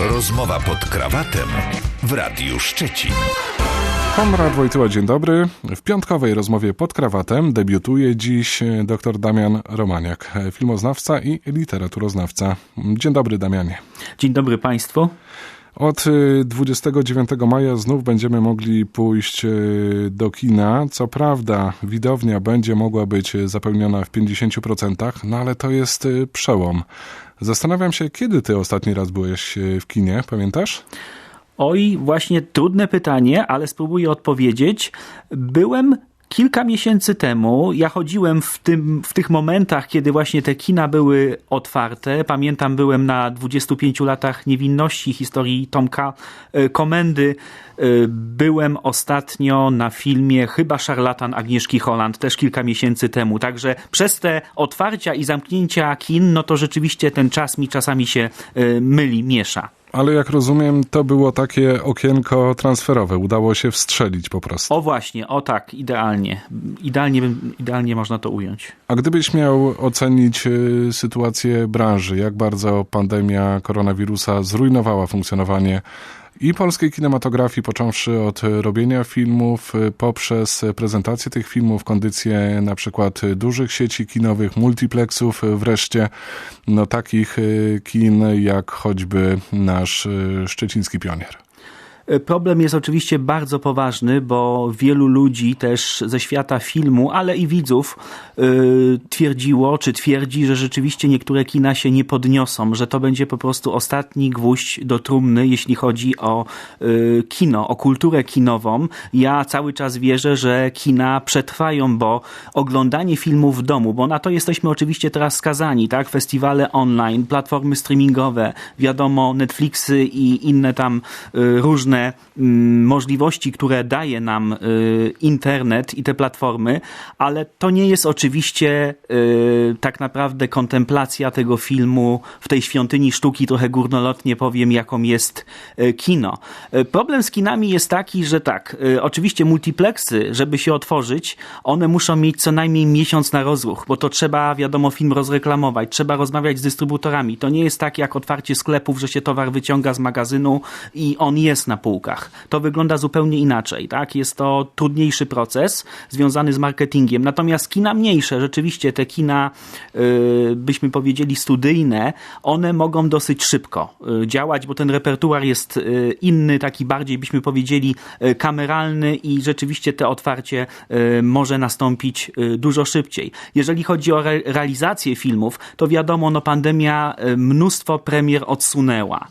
Rozmowa pod krawatem w Radiu Szczecin. Konrad Wojtyła, dzień dobry. W piątkowej rozmowie pod krawatem debiutuje dziś dr Damian Romaniak, filmoznawca i literaturoznawca. Dzień dobry, Damianie. Dzień dobry Państwu. Od 29 maja znów będziemy mogli pójść do kina. Co prawda, widownia będzie mogła być zapełniona w 50%, no ale to jest przełom. Zastanawiam się, kiedy ty ostatni raz byłeś w kinie, pamiętasz? Oj, właśnie trudne pytanie, ale spróbuję odpowiedzieć. Byłem Kilka miesięcy temu ja chodziłem w, tym, w tych momentach, kiedy właśnie te kina były otwarte. Pamiętam, byłem na 25 latach niewinności historii Tomka Komendy. Byłem ostatnio na filmie chyba Szarlatan Agnieszki Holland, też kilka miesięcy temu. Także przez te otwarcia i zamknięcia kin, no to rzeczywiście ten czas mi czasami się myli, miesza. Ale jak rozumiem, to było takie okienko transferowe. Udało się wstrzelić po prostu. O właśnie, o tak, idealnie. Idealnie, idealnie można to ująć. A gdybyś miał ocenić sytuację branży, jak bardzo pandemia koronawirusa zrujnowała funkcjonowanie i polskiej kinematografii, począwszy od robienia filmów, poprzez prezentację tych filmów, kondycję na przykład dużych sieci kinowych, multiplexów, wreszcie no takich kin jak choćby nasz szczeciński pionier. Problem jest oczywiście bardzo poważny, bo wielu ludzi też ze świata filmu, ale i widzów yy, twierdziło, czy twierdzi, że rzeczywiście niektóre kina się nie podniosą, że to będzie po prostu ostatni gwóźdź do trumny, jeśli chodzi o yy, kino, o kulturę kinową. Ja cały czas wierzę, że kina przetrwają, bo oglądanie filmów w domu, bo na to jesteśmy oczywiście teraz skazani, tak? Festiwale online, platformy streamingowe, wiadomo, Netflixy i inne tam różne możliwości, które daje nam internet i te platformy, ale to nie jest oczywiście tak naprawdę kontemplacja tego filmu w tej świątyni sztuki, trochę górnolotnie powiem, jaką jest kino. Problem z kinami jest taki, że tak, oczywiście multiplexy, żeby się otworzyć, one muszą mieć co najmniej miesiąc na rozruch, bo to trzeba, wiadomo, film rozreklamować, trzeba rozmawiać z dystrybutorami. To nie jest tak jak otwarcie sklepów, że się towar wyciąga z magazynu i on jest na półkach. To wygląda zupełnie inaczej, tak? Jest to trudniejszy proces związany z marketingiem. Natomiast kina mniejsze, rzeczywiście te kina, yy, byśmy powiedzieli studyjne, one mogą dosyć szybko yy, działać, bo ten repertuar jest yy, inny, taki bardziej byśmy powiedzieli kameralny i rzeczywiście te otwarcie może nastąpić dużo szybciej. Jeżeli chodzi o re realizację filmów, to wiadomo, no pandemia mnóstwo premier odsunęła.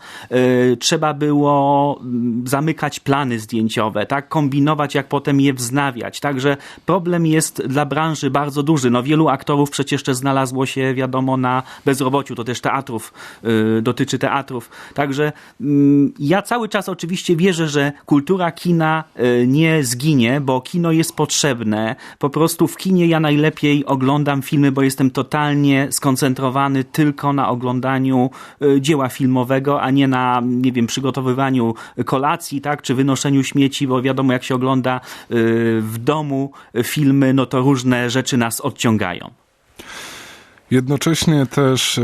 Trzeba było zamykać plany zdjęciowe, tak, kombinować, jak potem je wznawiać. Także problem jest dla branży bardzo duży. No wielu aktorów przecież też znalazło się, wiadomo, na bezrobociu. To też teatrów, yy, dotyczy teatrów. Także yy, ja cały czas oczywiście wierzę, że kultura kina yy, nie zginie, bo kino jest potrzebne. Po prostu w kinie ja najlepiej oglądam filmy, bo jestem totalnie skoncentrowany tylko na oglądaniu dzieła filmowego, a nie na, nie wiem, przygotowywaniu kolacji, tak, czy wynoszeniu śmieci, bo wiadomo, jak się ogląda w domu filmy, no to różne rzeczy nas odciągają. Jednocześnie też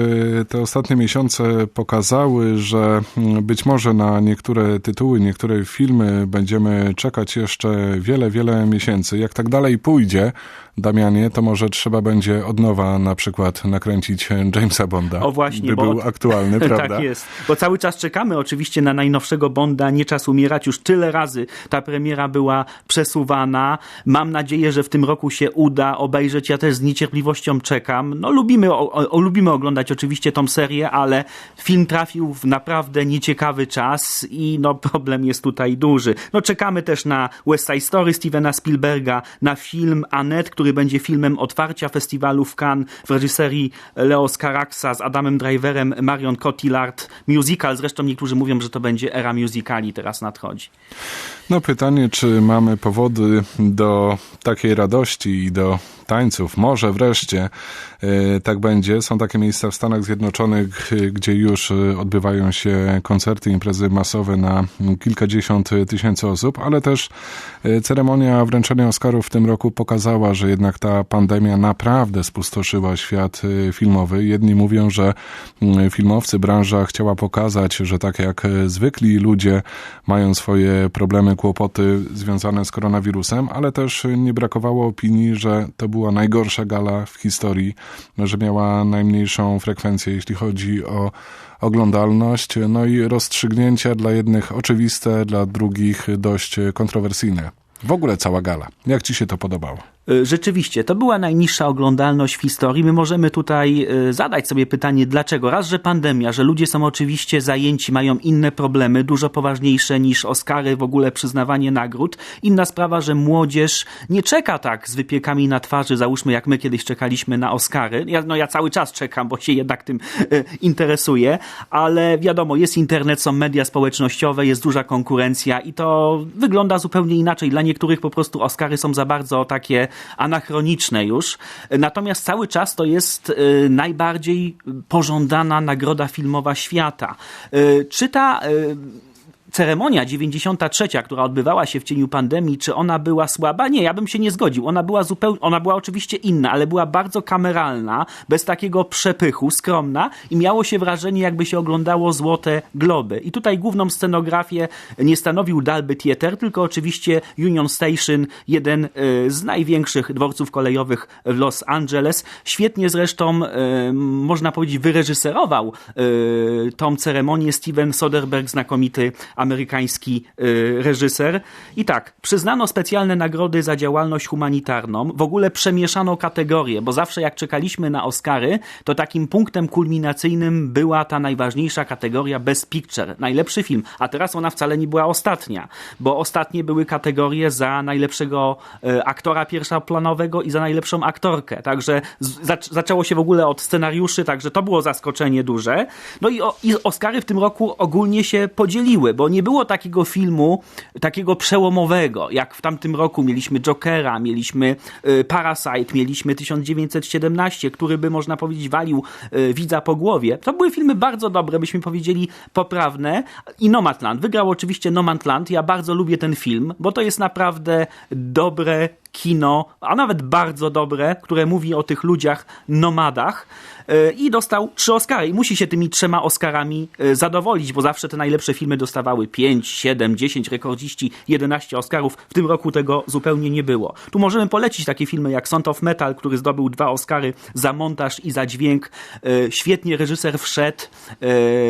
te ostatnie miesiące pokazały, że być może na niektóre tytuły, niektóre filmy będziemy czekać jeszcze wiele, wiele miesięcy. Jak tak dalej pójdzie, Damianie, to może trzeba będzie od nowa na przykład nakręcić Jamesa Bonda. O właśnie, by bo... był aktualny, prawda? tak jest, bo cały czas czekamy oczywiście na najnowszego Bonda, Nie czas umierać. Już tyle razy ta premiera była przesuwana. Mam nadzieję, że w tym roku się uda obejrzeć. Ja też z niecierpliwością czekam. No lubimy, o, o, lubimy oglądać oczywiście tą serię, ale film trafił w naprawdę nieciekawy czas i no problem jest tutaj duży. No czekamy też na West Side Story Stevena Spielberga, na film Annette, który który będzie filmem otwarcia festiwalu w Cannes w reżyserii Leo Caraxa z Adamem Driverem, Marion Cotillard. Musical, zresztą niektórzy mówią, że to będzie era musicali teraz nadchodzi. No pytanie, czy mamy powody do takiej radości i do Może wreszcie tak będzie. Są takie miejsca w Stanach Zjednoczonych, gdzie już odbywają się koncerty, imprezy masowe na kilkadziesiąt tysięcy osób, ale też ceremonia wręczenia Oscarów w tym roku pokazała, że jednak ta pandemia naprawdę spustoszyła świat filmowy. Jedni mówią, że filmowcy, branża chciała pokazać, że tak jak zwykli ludzie mają swoje problemy, kłopoty związane z koronawirusem, ale też nie brakowało opinii, że to była najgorsza gala w historii, że miała najmniejszą frekwencję, jeśli chodzi o oglądalność, no i rozstrzygnięcia dla jednych oczywiste, dla drugich dość kontrowersyjne. W ogóle cała gala. Jak ci się to podobało? Y, rzeczywiście, to była najniższa oglądalność w historii. My możemy tutaj y, zadać sobie pytanie, dlaczego? Raz, że pandemia, że ludzie są oczywiście zajęci, mają inne problemy, dużo poważniejsze niż Oscary, w ogóle przyznawanie nagród. Inna sprawa, że młodzież nie czeka tak z wypiekami na twarzy, załóżmy jak my kiedyś czekaliśmy na Oscary. Ja, no ja cały czas czekam, bo się jednak tym y, interesuję, ale wiadomo, jest internet, są media społecznościowe, jest duża konkurencja i to wygląda zupełnie inaczej. Dla niektórych po prostu Oscary są za bardzo takie anachroniczne już. Natomiast cały czas to jest y, najbardziej pożądana nagroda filmowa świata. Y, czy ta y, ceremonia 93, która odbywała się w cieniu pandemii, czy ona była słaba? Nie, ja bym się nie zgodził. Ona była zupełnie, ona była oczywiście inna, ale była bardzo kameralna, bez takiego przepychu, skromna i miało się wrażenie, jakby się oglądało złote globy. I tutaj główną scenografię nie stanowił Dalby Theater, tylko oczywiście Union Station, jeden y, z największych dworców kolejowych w Los Angeles. Świetnie zresztą, y, można powiedzieć, wyreżyserował y, tą ceremonię Steven Soderbergh, znakomity amerykański y, reżyser. I tak, przyznano specjalne nagrody za działalność humanitarną. W ogóle przemieszano kategorie, bo zawsze jak czekaliśmy na Oscary, to takim punktem kulminacyjnym była ta najważniejsza kategoria Best Picture, najlepszy film. A teraz ona wcale nie była ostatnia, bo ostatnie były kategorie za najlepszego y, aktora pierwszoplanowego i za najlepszą aktorkę. Także zaczęło się w ogóle od scenariuszy, także to było zaskoczenie duże. No i, i Oscary w tym roku ogólnie się podzieliły, bo nie było takiego filmu, takiego przełomowego, jak w tamtym roku mieliśmy Jokera, mieliśmy y, Parasite, mieliśmy 1917, który by można powiedzieć walił y, widza po głowie. To były filmy bardzo dobre, byśmy powiedzieli poprawne i Nomadland. Wygrał oczywiście Nomadland. Ja bardzo lubię ten film, bo to jest naprawdę dobre kino, a nawet bardzo dobre, które mówi o tych ludziach nomadach. E, i dostał trzy Oscary. I musi się tymi trzema Oscarami e, zadowolić, bo zawsze te najlepsze filmy dostawały 5, 7, 10, rekordziści 11 Oscarów. W tym roku tego zupełnie nie było. Tu możemy polecić takie filmy jak Sound of Metal, który zdobył dwa Oscary za montaż i za dźwięk. E, świetnie reżyser wszedł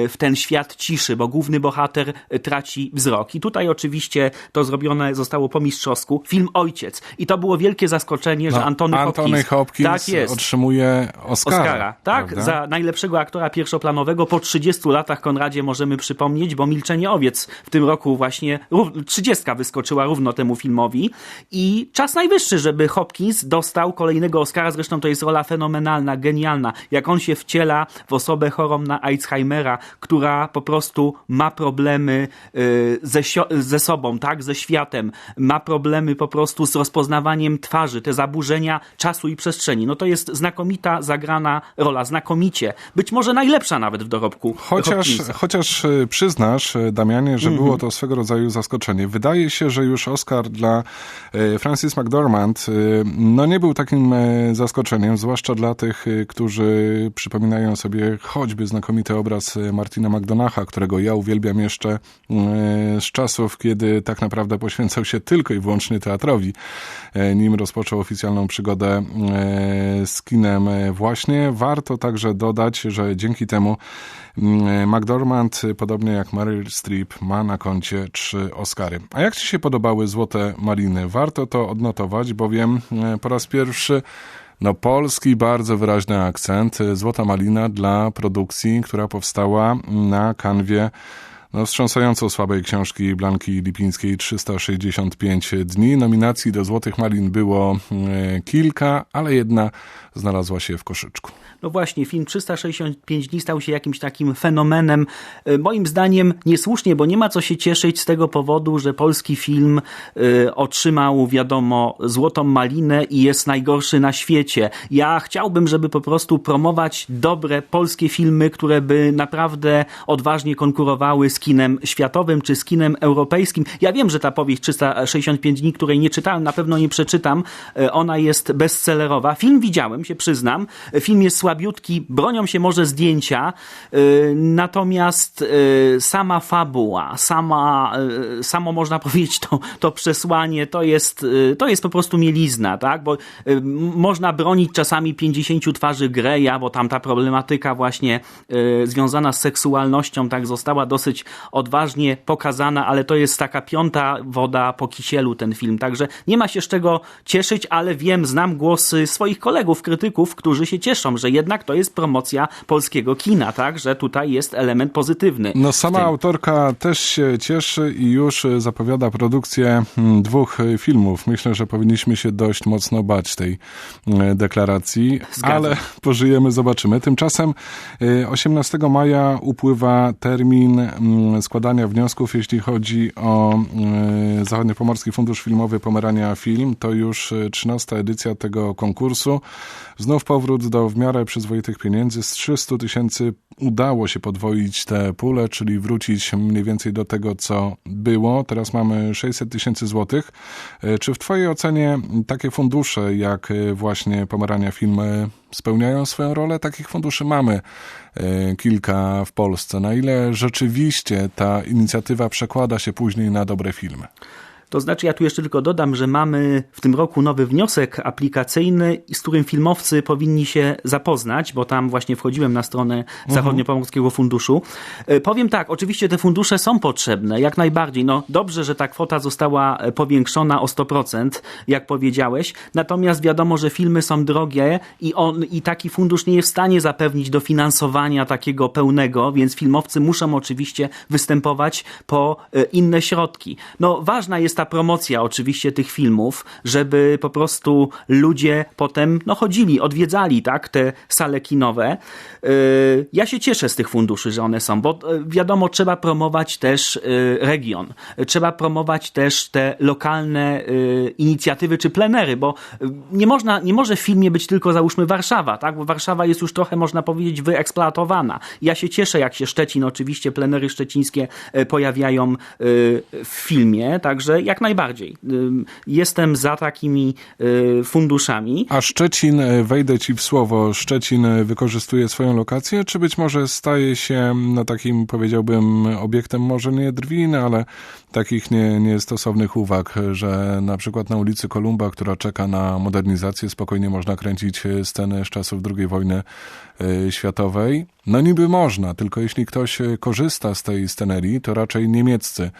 w ten świat ciszy, bo główny bohater traci wzrok. I tutaj oczywiście to zrobione zostało po mistrzowsku. Film Ojciec. I to było wielkie zaskoczenie, no, że Antony, Antony Hopkins, Hopkins tak jest, otrzymuje Oscara. Oscara tak, prawda? za najlepszego aktora pierwszoplanowego po 30 latach Konradzie możemy przypomnieć, bo Milczenie Owiec w tym roku właśnie 30 wyskoczyła równo temu filmowi i czas najwyższy, żeby Hopkins dostał kolejnego Oscara, zresztą to jest rola fenomenalna, genialna, jak on się wciela w osobę chorą na Alzheimera, która po prostu ma problemy y, ze, ze sobą, tak, ze światem, ma problemy po prostu z rozpoznawaniem twarzy, te zaburzenia czasu i przestrzeni. No to jest znakomita, zagrana rola znakomicie. Być może najlepsza nawet w dorobku. Chociaż, chociaż e, przyznasz, e, Damianie, że było to swego rodzaju zaskoczenie. Wydaje się, że już Oscar dla e, Francis McDormand no nie był takim zaskoczeniem, zwłaszcza dla tych, którzy przypominają sobie choćby znakomity obraz Martina McDonacha, którego ja uwielbiam jeszcze z czasów, kiedy tak naprawdę poświęcał się tylko i wyłącznie teatrowi, nim rozpoczął oficjalną przygodę z kinem właśnie. Warto także dodać, że dzięki temu mm, McDormand, podobnie jak Meryl Streep, ma na koncie trzy Oscary. A jak Ci się podobały Złote Maliny? Warto to odnotować, bowiem po raz pierwszy no polski, bardzo wyraźny akcent. Złota Malina dla produkcji, która powstała na kanwie No, wstrząsająco słabej książki Blanki Lipińskiej 365 dni. Nominacji do Złotych Malin było e, kilka, ale jedna znalazła się w koszyczku. No właśnie, film 365 dni stał się jakimś takim fenomenem. E, moim zdaniem niesłusznie, bo nie ma co się cieszyć z tego powodu, że polski film y, otrzymał, wiadomo, złotą malinę i jest najgorszy na świecie. Ja chciałbym, żeby po prostu promować dobre polskie filmy, które by naprawdę odważnie konkurowały z kinem światowym czy z kinem europejskim. Ja wiem, że ta powieść 365 dni, której nie czytałem, na pewno nie przeczytam, y, ona jest bestsellerowa. Film widziałem, się przyznam. Film jest słabiutki, bronią się może zdjęcia, y, natomiast sama fabuła, sama, samo można powiedzieć to, to przesłanie, to jest, to jest po prostu mielizna, tak? Bo można bronić czasami 50 twarzy Greya, bo tam ta problematyka właśnie związana z seksualnością tak została dosyć odważnie pokazana, ale to jest taka piąta woda po kisielu ten film, także nie ma się z czego cieszyć, ale wiem, znam głosy swoich kolegów, krytyków, którzy się cieszą, że jednak to jest promocja polskiego kina, tak, że tutaj jest element pozytywny. No sama autorka też się cieszy i już zapowiada produkcję mm, dwóch filmów. Myślę, że powinniśmy się dość mocno bać tej mm, deklaracji, Zgadzam. ale pożyjemy, zobaczymy. Tymczasem 18 maja upływa termin mm, składania wniosków, jeśli chodzi o Zachodni Pomorski Fundusz Filmowy Pomerania Film. To już 13 edycja tego konkursu. Znów powrót do w miarę przyzwoitych pieniędzy. Z 300 tysięcy udało się podwoić te pule, czyli wrócić mniej więcej do tego, co było. Teraz mamy 600 tysięcy złotych. Czy w Twojej ocenie takie fundusze, jak właśnie Pomerania Filmy, spełniają swoją rolę? Takich funduszy mamy kilka w Polsce. Na ile rzeczywiście ta inicjatywa przekłada się później na dobre filmy? To znaczy, ja tu jeszcze tylko dodam, że mamy w tym roku nowy wniosek aplikacyjny, z którym filmowcy powinni się zapoznać, bo tam właśnie wchodziłem na stronę mhm. Zachodniopomorskiego Funduszu. Powiem tak, oczywiście te fundusze są potrzebne, jak najbardziej. No dobrze, że ta kwota została powiększona o 100%, jak powiedziałeś. Natomiast wiadomo, że filmy są drogie i, on, i taki fundusz nie jest w stanie zapewnić dofinansowania takiego pełnego, więc filmowcy muszą oczywiście występować po inne środki. No ważna jest ta ta promocja oczywiście tych filmów, żeby po prostu ludzie potem no, chodzili, odwiedzali tak, te sale kinowe. Yy, ja się cieszę z tych funduszy, że one są, bo yy, wiadomo, trzeba promować też yy, region. Trzeba promować też te lokalne inicjatywy czy plenery, bo nie można, nie może w filmie być tylko załóżmy Warszawa, tak? Bo Warszawa jest już trochę, można powiedzieć, wyeksploatowana. Ja się cieszę, jak się Szczecin, oczywiście plenery szczecińskie pojawiają w filmie, także ja jak najbardziej. Jestem za takimi y, funduszami. A Szczecin, e, wejdę ci w słowo, Szczecin e, wykorzystuje swoją lokację, czy być może staje się no, takim, powiedziałbym, obiektem może nie drwin, ale takich nie, niestosownych uwag, że na przykład na ulicy Kolumba, która czeka na modernizację, spokojnie można kręcić scenę z czasów II wojny światowej. No niby można, tylko jeśli ktoś korzysta z tej scenerii, to raczej niemieccy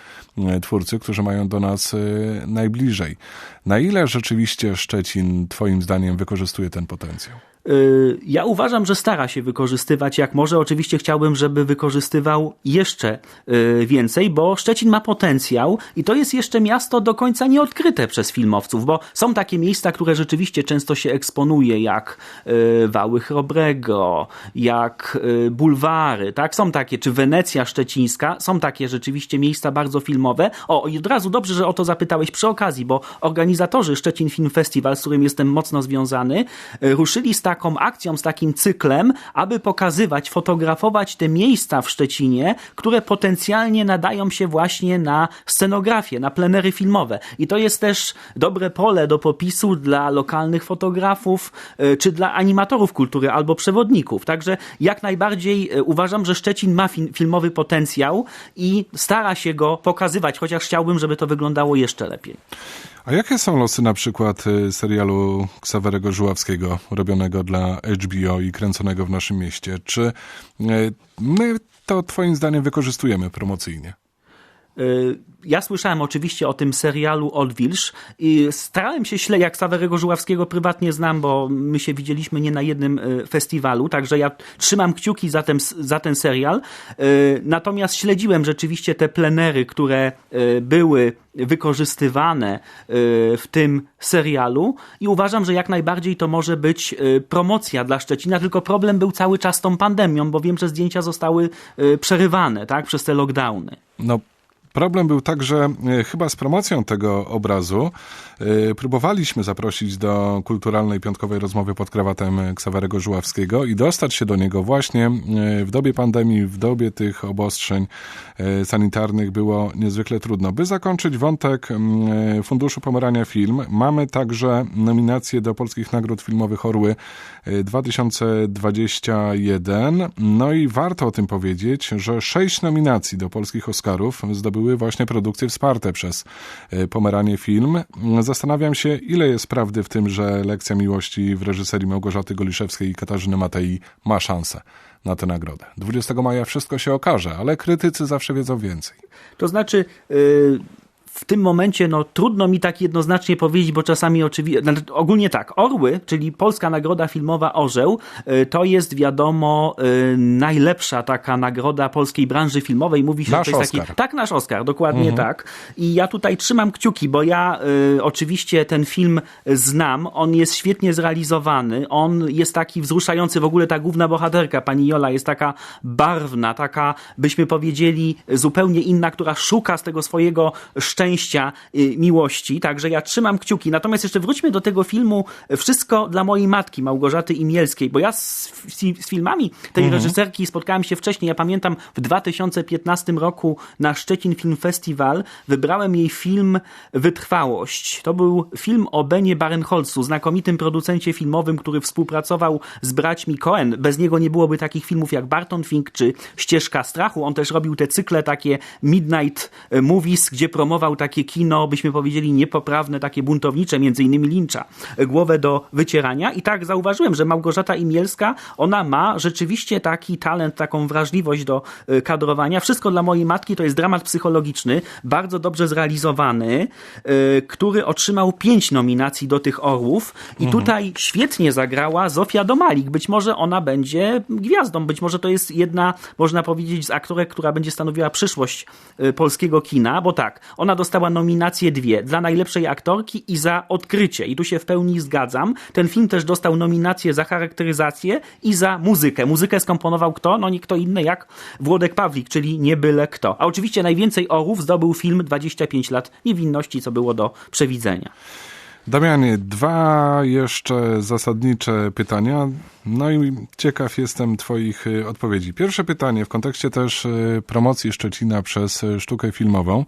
twórcy, którzy mają do nas y, najbliżej. Na ile rzeczywiście Szczecin, Twoim zdaniem, wykorzystuje ten potencjał? Y, ja uważam, że stara się wykorzystywać jak może. Oczywiście chciałbym, żeby wykorzystywał jeszcze y, więcej, bo Szczecin ma potencjał i to jest jeszcze miasto do końca nieodkryte przez filmowców, bo są takie miejsca, które rzeczywiście często się eksponuje, jak y, Wały Chrobrego, jak bulwary, tak? Są takie, czy Wenecja Szczecińska, są takie rzeczywiście miejsca bardzo filmowe. O, i od razu dobrze, że o to zapytałeś przy okazji, bo organizatorzy Szczecin Film Festival, z którym jestem mocno związany, ruszyli z taką akcją, z takim cyklem, aby pokazywać, fotografować te miejsca w Szczecinie, które potencjalnie nadają się właśnie na scenografię, na plenery filmowe. I to jest też dobre pole do popisu dla lokalnych fotografów, e, czy dla animatorów kultury albo przewodników. Także jak najbardziej e, uważam, że Szczecin ma filmowy potencjał i stara się go pokazywać, chociaż chciałbym, żeby to wyglądało jeszcze lepiej. A jakie są losy na przykład y, serialu Ksawerego Żuławskiego, robionego dla HBO i kręconego w naszym mieście? Czy y, my to twoim zdaniem wykorzystujemy promocyjnie? Ja słyszałem oczywiście o tym serialu Odwilż i starałem się śledzić, jak Sawerego Żuławskiego prywatnie znam, bo my się widzieliśmy nie na jednym festiwalu, także ja trzymam kciuki za ten, za ten serial. Natomiast śledziłem rzeczywiście te plenery, które były wykorzystywane w tym serialu i uważam, że jak najbardziej to może być promocja dla Szczecina, tylko problem był cały czas tą pandemią, bo wiem, że zdjęcia zostały przerywane tak, przez te lockdowny. No, Problem był także e, chyba z promocją tego obrazu. E, próbowaliśmy zaprosić do kulturalnej piątkowej rozmowy pod krawatem Ksawerego Żuławskiego i dostać się do niego właśnie e, w dobie pandemii, w dobie tych obostrzeń sanitarnych było niezwykle trudno. By zakończyć wątek Funduszu Pomerania Film, mamy także nominacje do Polskich Nagród Filmowych Orły 2021. No i warto o tym powiedzieć, że sześć nominacji do polskich Oscarów zdobyły były właśnie produkcje wsparte przez e, Pomeranie Film. Zastanawiam się, ile jest prawdy w tym, że lekcja miłości w reżyserii Małgorzaty Goliszewskiej i Katarzyny Matei ma szansę na tę nagrodę. 20 maja wszystko się okaże, ale krytycy zawsze wiedzą więcej. To znaczy... W tym momencie no, trudno mi tak jednoznacznie powiedzieć, bo czasami oczywiście, znaczy, ogólnie tak, Orły, czyli Polska Nagroda Filmowa Orzeł, y, to jest wiadomo y, najlepsza taka nagroda polskiej branży filmowej. Mówi się, nasz że to jest Oscar. taki... Tak, nasz Oscar, dokładnie mhm. tak. I ja tutaj trzymam kciuki, bo ja y, oczywiście ten film znam, on jest świetnie zrealizowany, on jest taki wzruszający, w ogóle ta główna bohaterka, pani Jola, jest taka barwna, taka, byśmy powiedzieli, zupełnie inna, która szuka z tego swojego szczęścia szczęścia, y, miłości, także ja trzymam kciuki. Natomiast jeszcze wróćmy do tego filmu Wszystko dla mojej matki, Małgorzaty Imielskiej, bo ja z, z filmami tej mhm. reżyserki spotkałem się wcześniej. Ja pamiętam w 2015 roku na Szczecin Film Festival wybrałem jej film Wytrwałość. To był film o Benie Barenholzu, znakomitym producencie filmowym, który współpracował z braćmi Cohen. Bez niego nie byłoby takich filmów jak Barton Fink czy Ścieżka Strachu. On też robił te cykle takie Midnight Movies, gdzie promował takie kino, byśmy powiedzieli, niepoprawne, takie buntownicze, między innymi Lincza, głowę do wycierania. I tak zauważyłem, że Małgorzata Imielska, ona ma rzeczywiście taki talent, taką wrażliwość do y, kadrowania. Wszystko dla mojej matki to jest dramat psychologiczny, bardzo dobrze zrealizowany, y, który otrzymał pięć nominacji do tych orłów. I mhm. tutaj świetnie zagrała Zofia Domalik. Być może ona będzie gwiazdą, być może to jest jedna, można powiedzieć, z aktorek, która będzie stanowiła przyszłość y, polskiego kina, bo tak, ona dostała nominacje dwie dla najlepszej aktorki i za odkrycie. I tu się w pełni zgadzam. Ten film też dostał nominację za charakteryzację i za muzykę. Muzykę skomponował kto? No nie kto inny jak Włodek Pawlik, czyli nie byle kto. A oczywiście najwięcej orów zdobył film 25 lat niewinności, co było do przewidzenia. Damianie, dwa jeszcze zasadnicze pytania. No i ciekaw jestem Twoich y, odpowiedzi. Pierwsze pytanie w kontekście też y, promocji Szczecina przez y, sztukę filmową.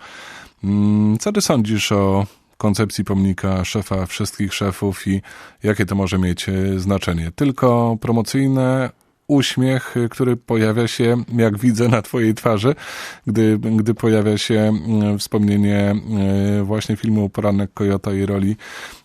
Mm, co ty sądzisz o koncepcji pomnika szefa wszystkich szefów i jakie to może mieć e, znaczenie? Tylko promocyjne, uśmiech, który pojawia się, jak widzę na twojej twarzy, gdy, gdy pojawia się mm, wspomnienie e, właśnie filmu Poranek Kojota i roli E,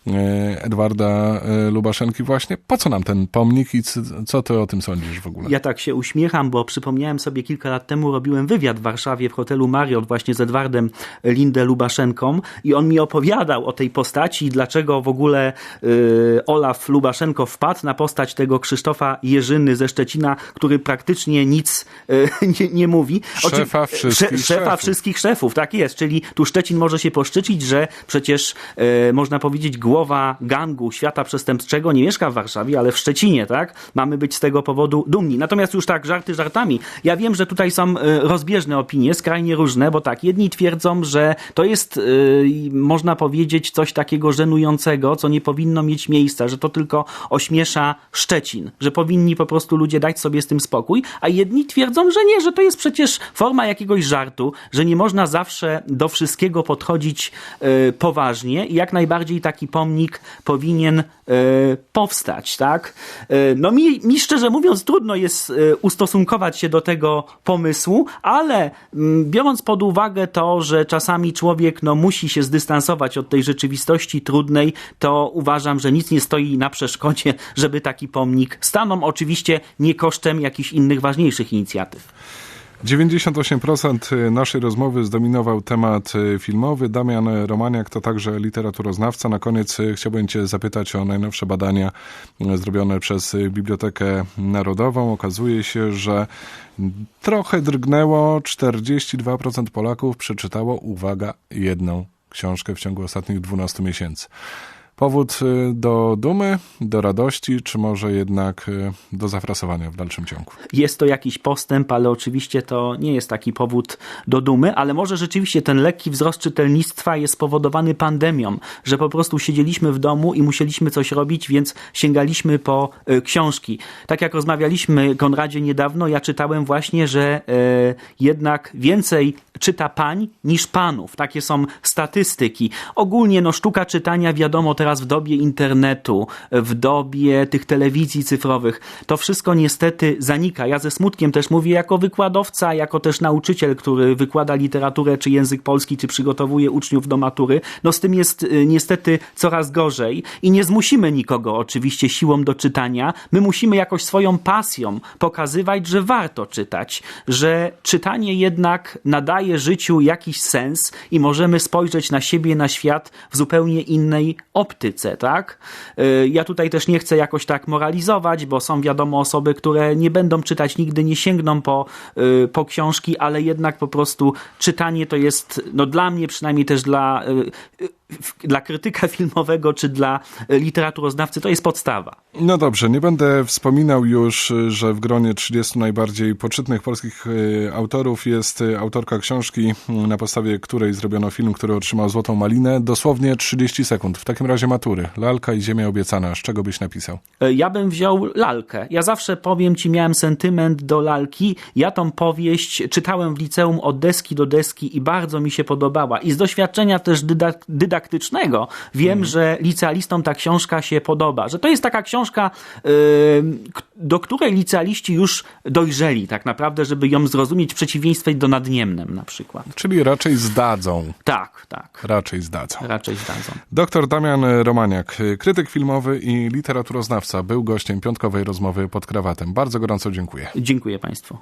Edwarda e, Lubaszenki właśnie. Po co nam ten pomnik i co ty o tym sądzisz w ogóle? Ja tak się uśmiecham, bo przypomniałem sobie kilka lat temu robiłem wywiad w Warszawie w hotelu Marriott właśnie z Edwardem Lindę Lubaszenką i on mi opowiadał o tej postaci i dlaczego w ogóle y, Olaf Lubaszenko wpadł na postać tego Krzysztofa Jerzyny ze Szczecina, który praktycznie nic y, nie, nie, mówi. Szefa wszystkich Sze, Szefa szefów. wszystkich szefów, tak jest. Czyli tu Szczecin może się poszczycić, że przecież y, można powiedzieć głowa gangu świata przestępczego nie mieszka w Warszawie, ale w Szczecinie, tak? Mamy być z tego powodu dumni. Natomiast już tak, żarty żartami. Ja wiem, że tutaj są e, rozbieżne opinie, skrajnie różne, bo tak, jedni twierdzą, że to jest, yy, można powiedzieć, coś takiego żenującego, co nie powinno mieć miejsca, że to tylko ośmiesza Szczecin, że powinni po prostu ludzie dać sobie z tym spokój, a jedni twierdzą, że nie, że to jest przecież forma jakiegoś żartu, że nie można zawsze do wszystkiego podchodzić yy, poważnie i jak najbardziej taki pomysł pomnik powinien e, powstać, tak? E, no mi, mi szczerze mówiąc trudno jest e, ustosunkować się do tego pomysłu, ale mm, biorąc pod uwagę to, że czasami człowiek no, musi się zdystansować od tej rzeczywistości trudnej, to uważam, że nic nie stoi na przeszkodzie, żeby taki pomnik stanął. Oczywiście nie kosztem jakichś innych ważniejszych inicjatyw. 98% naszej rozmowy zdominował temat y, filmowy. Damian Romaniak to także literaturoznawca. Na koniec y, chciałbym Cię zapytać o najnowsze badania y, zrobione przez y, Bibliotekę Narodową. Okazuje się, że trochę drgnęło. 42% Polaków przeczytało, uwaga, jedną książkę w ciągu ostatnich 12 miesięcy. Powód y, do dumy, do radości, czy może jednak y, do zafrasowania w dalszym ciągu? Jest to jakiś postęp, ale oczywiście to nie jest taki powód do dumy, ale może rzeczywiście ten lekki wzrost czytelnictwa jest spowodowany pandemią, że po prostu siedzieliśmy w domu i musieliśmy coś robić, więc sięgaliśmy po e, książki. Tak jak rozmawialiśmy, Konradzie, niedawno, ja czytałem właśnie, że e, jednak więcej czyta pań niż panów. Takie są statystyki. Ogólnie no, sztuka czytania, wiadomo, teraz w dobie internetu, w dobie tych telewizji cyfrowych, to wszystko niestety zanika. Ja ze smutkiem też mówię jako wykładowca, jako też nauczyciel, który wykłada literaturę, czy język polski, czy przygotowuje uczniów do matury. No z tym jest y, niestety coraz gorzej i nie zmusimy nikogo oczywiście siłą do czytania. My musimy jakoś swoją pasją pokazywać, że warto czytać, że czytanie jednak nadaje życiu jakiś sens i możemy spojrzeć na siebie, na świat w zupełnie innej optyce, tak? Y, Ja tutaj też nie chcę jakoś tak moralizować, bo są wiadomo osoby, które nie będą czytać, nigdy nie sięgną po, y, po książki, ale jednak po prostu czytanie to jest, no dla mnie przynajmniej też dla, y, dla krytyka filmowego czy dla literaturoznawcy to jest podstawa. No dobrze, nie będę wspominał już, y, że w gronie 30 najbardziej poczytnych polskich y, autorów jest autorka książki, na podstawie której zrobiono film, który otrzymał Złotą Malinę. Dosłownie 30 sekund. W takim razie matury. Lalka i Ziemia obiecana. Z czego byś napisał? E, Ja bym wziął lalkę. Ja zawsze powiem ci, miałem sentyment do lalki. Ja tą powieść czytałem w liceum od deski do deski i bardzo mi się podobała. I z doświadczenia też dydak- dydaktycznego wiem, że licealistom ta książka się podoba. Że to jest taka książka, yy, do której licealiści już dojrzeli tak naprawdę, żeby ją zrozumieć w przeciwieństwie do nadniemnem na przykład. Czyli raczej zdadzą. Tak, tak. Raczej zdadzą. Raczej zdadzą. Doktor Damian Romaniak, krytyk filmowy i literaturoznawca, był gościem piątkowej rozmowy pod krawatem. Bardzo gorąco dziękuję. Dziękuję Państwu.